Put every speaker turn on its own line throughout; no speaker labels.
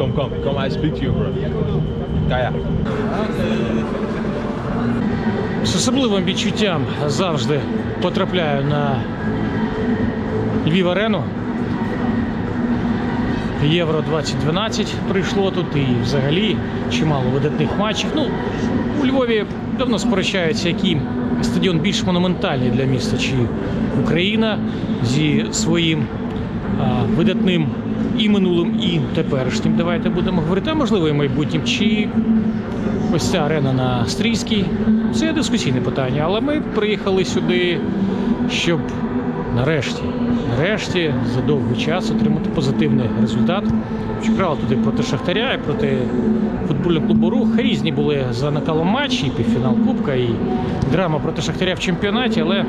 Come, I speak to you, bro. Kaya.
З особливим відчуттям завжди потрапляю на Львів арену. Євро 2012 прийшло тут і взагалі чимало видатних матчів. Ну, у Львові давно сперечаються, який стадіон більш монументальний для міста, чи Україна зі своїм а, видатним і минулим, і теперішнім. Давайте будемо говорити, а можливо, і майбутнім, чи ось ця арена на Стрійській. Це дискусійне питання, але ми приїхали сюди, щоб нарешті, нарешті, за довгий час отримати позитивний результат. Грали туди проти Шахтаря і проти футбольного клубу Рух. Різні були за накалом матчі, і півфінал Кубка, і драма проти Шахтаря в чемпіонаті, але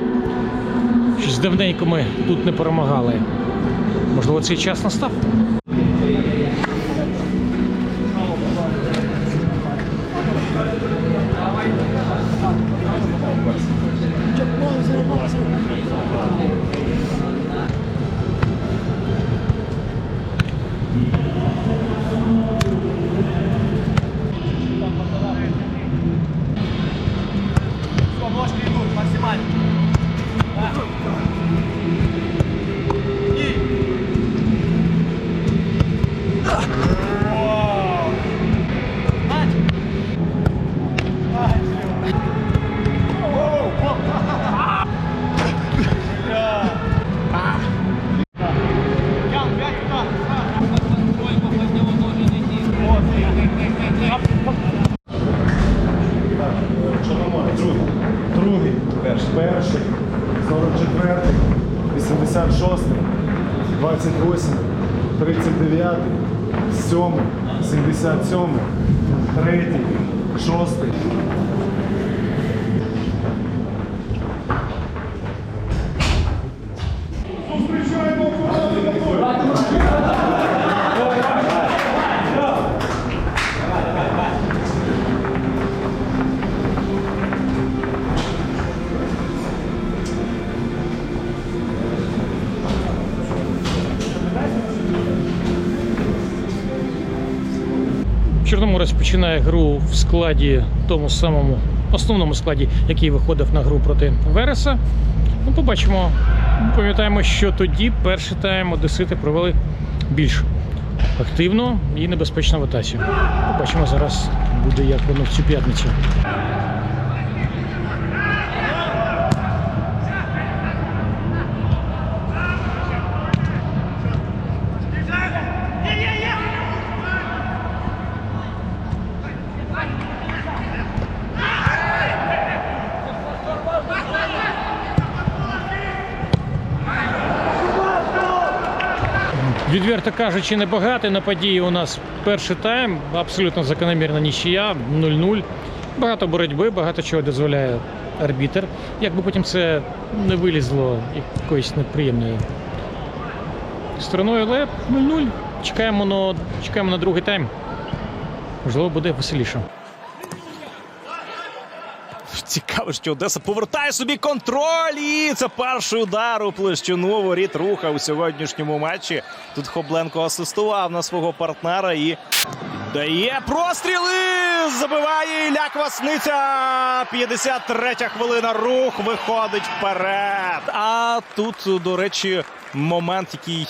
щось давненько ми тут не перемагали. Можливо, цей час настав.
86. 28. 39. 7. 77. Третій. Шостий.
Чорноморець починає гру в складі тому самому основному складі, який виходив на гру проти Вереса. Ну, побачимо. Пам'ятаємо, що тоді перший тайм Одесити провели більш активно і небезпечно в атаці. Побачимо зараз буде як воно в цю п'ятницю. Відверто кажучи, небагато на події у нас перший тайм, абсолютно закономірна нічия, 0-0. Багато боротьби, багато чого дозволяє арбітер. Якби потім це не вилізло якоюсь неприємною стороною, але 0-0. Чекаємо на, чекаємо на другий тайм. Можливо, буде веселіше.
Цікаво, що Одеса повертає собі контроль. І це перший удар у площину воріт руха у сьогоднішньому матчі. Тут Хобленко асистував на свого партнера і дає простріли. Забиває Ілля Квасниця. 53-я хвилина. Рух виходить вперед. А тут, до речі, момент, який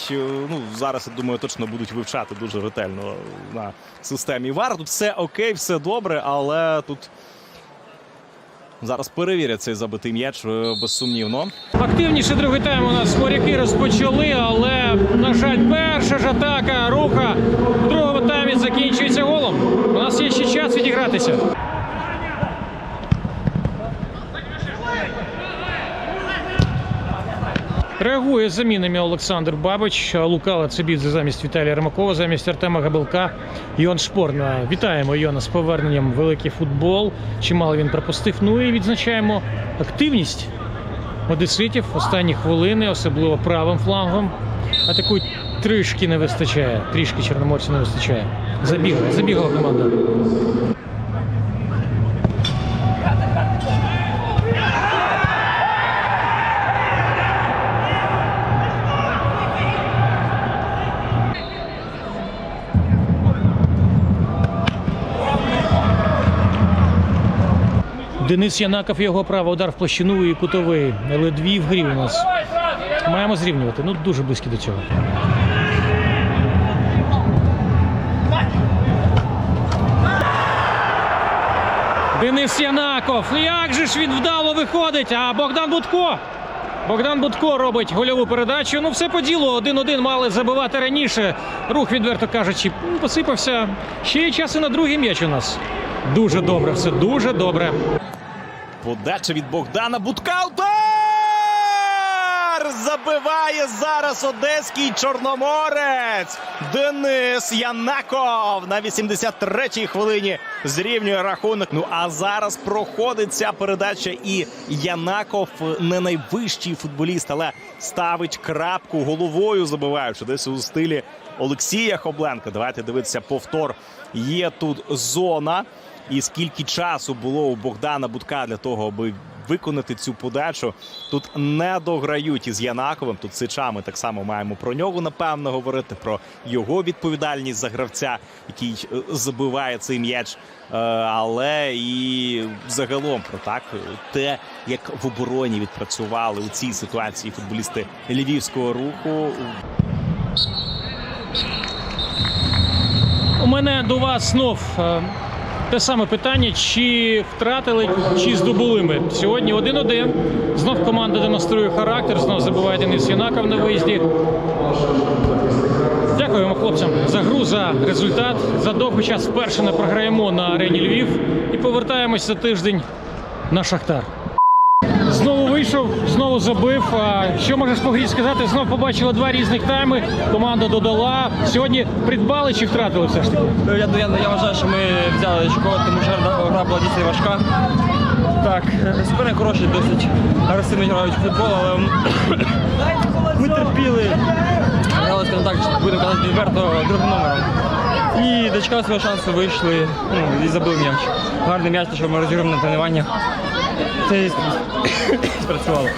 ну зараз я думаю, точно будуть вивчати дуже ретельно на системі ВАР. Тут все окей, все добре, але тут. Зараз перевірять цей забитий м'яч е, безсумнівно.
Активніше другий тайм у нас моряки розпочали, але, на жаль, перша ж атака руха в другому таймі закінчується голом. У нас є ще час відігратися. Реагує з замінами Олександр Бабич, Лука Цибідзе замість Віталія Ремакова, замість Артема Габелка. Йон Шпорна. Вітаємо Йона з поверненням великий футбол. Чимало він пропустив. Ну і відзначаємо активність одеситів останні хвилини, особливо правим флангом. Атакують трішки не вистачає. Трішки чорноморцю не вистачає. Забігла, забігла команда. Денис Янаков, його право, удар в площину і кутовий. Але дві в грі у нас. Маємо зрівнювати. Ну, дуже близькі до цього. Денис Янаков. Як же ж він вдало виходить? А Богдан Будко. Богдан Будко робить гольову передачу. Ну, все по ділу. Один-один мали забивати раніше. Рух, відверто кажучи, посипався. Ще є час і на другий м'яч у нас. Дуже добре, все дуже добре.
Подача від Богдана. Удар! Забиває зараз одеський чорноморець. Денис Янаков на 83-й хвилині зрівнює рахунок. Ну а зараз проходить ця передача. І Янаков не найвищий футболіст, але ставить крапку головою, забиваючи десь у стилі Олексія Хобленка. Давайте дивитися повтор. Є тут зона. І скільки часу було у Богдана Будка для того, аби виконати цю подачу. Тут не дограють із Янаковим. Тут сичами так само маємо про нього напевно говорити, про його відповідальність за гравця, який е, забиває цей м'яч. Е, Але і загалом про так те, як в обороні відпрацювали у цій ситуації футболісти львівського руху.
У мене до вас знов е, те саме питання: чи втратили, чи здобули ми. Сьогодні 1-1. Знов команда демонструє характер, знов забуває Денис Юнаков на виїзді. Дякуємо хлопцям за гру, за результат. За довгий час вперше не програємо на арені Львів і повертаємось за тиждень на Шахтар. Знову забив. Що можеш по сказати? Знов побачила два різних тайми. Команда додала. Сьогодні придбали чи втратили все ж таки?
Ну, Я, я, я вважаю, що ми взяли очко, тому що гра- була дійсно важка. Так, е, суперник хороший, досить агресивно грають в футбол, але ми терпіли. Грали, скажімо так, будемо казати відверто, другим номером. І дочекали свого шансу, вийшли ну, і забили м'яч. Гарний м'яч, що ми розіграємо на тренуваннях. Це спрацювало.